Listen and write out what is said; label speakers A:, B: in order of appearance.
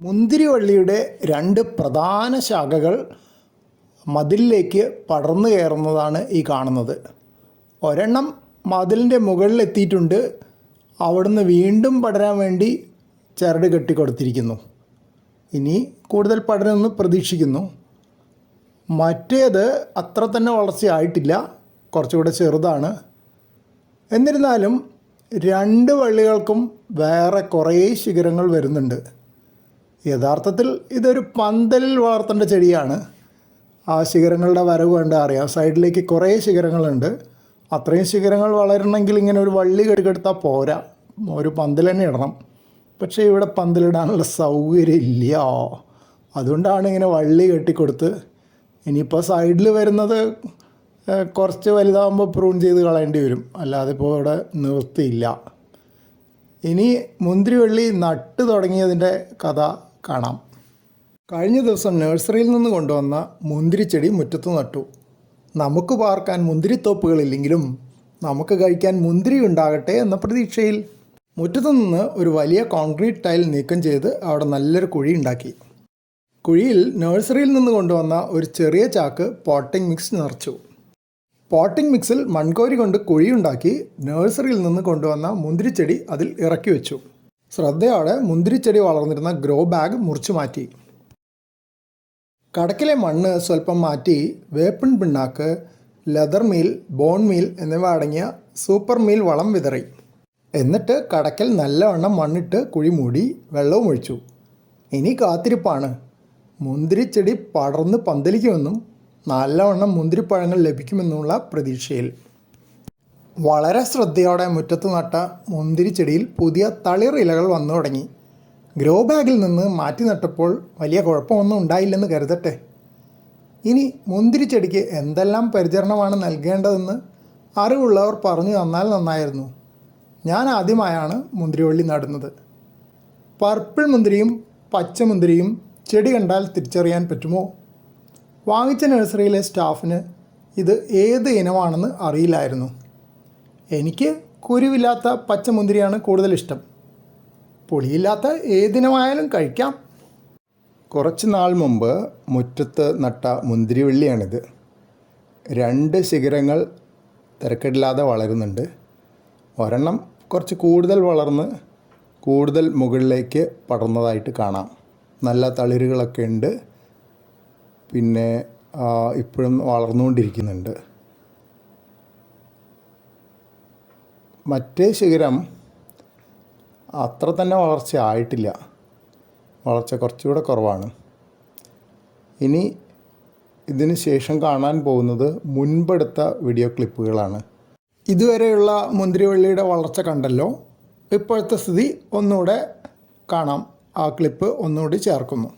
A: മുന്തിരിവള്ളിയുടെ രണ്ട് പ്രധാന ശാഖകൾ മതിലിലേക്ക് പടർന്നു കയറുന്നതാണ് ഈ കാണുന്നത്. ഒരെണ്ണം മതിലിന്റെ മുകളിലെത്തിയിട്ടുണ്ട് അവിടുന്ന് വീണ്ടും പടരാൻ വേണ്ടി ചരട് കെട്ടിക്കൊടുത്തിരിക്കുന്നു. ഇനി കൂടുതൽ പടരുമെന്ന് പ്രതീക്ഷിക്കുന്നു. മറ്റേത് അത്ര തന്നെ വളർച്ചയായിട്ടില്ല. കുറച്ചുകൂടെ ചെറുതാണ്. എന്നിരുന്നാലും രണ്ട് വള്ളികൾക്കും വേറെ കുറേ ശിഖരങ്ങൾ വരുന്നുണ്ട്. യഥാർത്ഥത്തിൽ ഇതൊരു പന്തലിൽ വളർത്തേണ്ട ചെടിയാണ്. ആ ശിഖരങ്ങളുടെ വരവ് കണ്ട് അറിയാം. സൈഡിലേക്ക് കുറേ ശിഖരങ്ങളുണ്ട്. അത്രയും ശിഖരങ്ങൾ വളരണമെങ്കിൽ ഇങ്ങനെ ഒരു വള്ളി കെടുക്കെടുത്താൽ പോരാ. ഒരു പന്തൽ തന്നെ ഇടണം. പക്ഷേ ഇവിടെ പന്തലിടാനുള്ള സൗകര്യം ഇല്ല അതുകൊണ്ടാണ് ഇങ്ങനെ വള്ളി കെട്ടിക്കൊടുത്ത് ഇനിയിപ്പോൾ സൈഡിൽ വരുന്നത് കുറച്ച് വലുതാകുമ്പോൾ പ്രൂൺ ചെയ്ത് കളയേണ്ടി വരും. അല്ലാതെ ഇപ്പോൾ ഇവിടെ നിവൃത്തിയില്ല. ഇനി മുന്തിരിവള്ളി നട്ട് തുടങ്ങിയതിന്റെ കഥ കാണാം. കഴിഞ്ഞ ദിവസം നഴ്സറിയിൽ നിന്ന് കൊണ്ടുവന്ന മുന്തിരിച്ചെടി മുറ്റത്ത് നട്ടു. നമുക്ക് പാർക്കാൻ മുന്തിരിത്തോപ്പുകളില്ലെങ്കിലും നമുക്ക് കഴിക്കാൻ മുന്തിരി ഉണ്ടാകട്ടെ എന്ന പ്രതീക്ഷയിൽ മുറ്റത്തു നിന്ന് ഒരു വലിയ കോൺക്രീറ്റ് ടൈൽ നീക്കം ചെയ്ത് അവിടെ നല്ലൊരു കുഴി ഉണ്ടാക്കി. കുഴിയിൽ നഴ്സറിയിൽ നിന്ന് കൊണ്ടുവന്ന ഒരു ചെറിയ ചാക്ക് പോട്ടിംഗ് മിക്സ് നിറച്ചു. പോട്ടിംഗ് മിക്സിൽ മൺകോരി കൊണ്ട് കുഴിയുണ്ടാക്കി നഴ്സറിയിൽ നിന്ന് കൊണ്ടുവന്ന മുന്തിരിച്ചെടി അതിൽ ഇറക്കി വെച്ചു. ശ്രദ്ധയോടെ മുന്തിരിച്ചെടി വളർന്നിരുന്ന ഗ്രോ ബാഗ് മുറിച്ചു മാറ്റി. കടക്കിലെ മണ്ണ് സ്വല്പം മാറ്റി വേപ്പിൻ പിണ്ണാക്ക് ലെതർ മീൽ ബോൺ മീൽ എന്നിവ അടങ്ങിയ സൂപ്പർ മീൽ വളം വിതറി. എന്നിട്ട് കടക്കൽ നല്ലവണ്ണം മണ്ണിട്ട് കുഴി മൂടി വെള്ളവും ഒഴിച്ചു. ഇനി കാത്തിരിപ്പാണ്. മുന്തിരിച്ചെടി പടർന്ന് പന്തലിക്കുമെന്നും നല്ലവണ്ണം മുന്തിരിപ്പഴങ്ങൾ ലഭിക്കുമെന്നുള്ള പ്രതീക്ഷയിൽ. വളരെ ശ്രദ്ധയോടെ മുറ്റത്ത് നട്ട മുന്തിരി ചെടിയിൽ പുതിയ തളിർ ഇലകൾ വന്നു തുടങ്ങി. ഗ്രോ ബാഗിൽ നിന്ന് മാറ്റി നട്ടപ്പോൾ വലിയ കുഴപ്പമൊന്നും ഉണ്ടായില്ലെന്ന് കരുതട്ടെ. ഇനി മുന്തിരി ചെടിക്ക് എന്തെല്ലാം പരിചരണമാണ് നൽകേണ്ടതെന്ന് അറിവുള്ളവർ പറഞ്ഞു തന്നാൽ നന്നായിരുന്നു. ഞാൻ ആദ്യമായാണ് മുന്തിരിവള്ളി നടുന്നത്. പർപ്പിൾ മുന്തിരിയും പച്ചമുന്തിരിയും ചെടി കണ്ടാൽ തിരിച്ചറിയാൻ പറ്റുമോ? വാങ്ങിച്ച നഴ്സറിയിലെ സ്റ്റാഫിന് ഇത് ഏത് ഇനമാണെന്ന് അറിയില്ലായിരുന്നു. എനിക്ക് കുരുവില്ലാത്ത പച്ചമുന്തിരിയാണ് കൂടുതൽ ഇഷ്ടം. പുളിയില്ലാത്ത ഏതിനമായാലും കഴിക്കാം. കുറച്ച് നാൾ മുമ്പ് മുറ്റത്ത് നട്ട മുന്തിരിവള്ളിയാണിത്. രണ്ട് ശിഖരങ്ങൾ തിരക്കിടില്ലാതെ വളരുന്നുണ്ട്. ഒരെണ്ണം കുറച്ച് കൂടുതൽ വളർന്ന് കൂടുതൽ മുകളിലേക്ക് പടർന്നതായിട്ട് കാണാം. നല്ല തളിരുകളൊക്കെ ഉണ്ട്. പിന്നെ ഇപ്പോഴും വളർന്നുകൊണ്ടിരിക്കുന്നുണ്ട്. മറ്റേ ശിഖരം അത്ര തന്നെ വളർച്ച ആയിട്ടില്ല വളർച്ച കുറച്ചുകൂടെ കുറവാണ്. ഇനി ഇതിന് ശേഷം കാണാൻ പോകുന്നത് മുൻപെടുത്ത വീഡിയോ ക്ലിപ്പുകളാണ് ഇതുവരെയുള്ള മുന്തിരിവള്ളിയുടെ വളർച്ച കണ്ടല്ലോ? ഇപ്പോഴത്തെ സ്ഥിതി ഒന്നുകൂടെ കാണാം. ആ ക്ലിപ്പ് ഒന്നുകൂടി ചേർക്കുന്നു.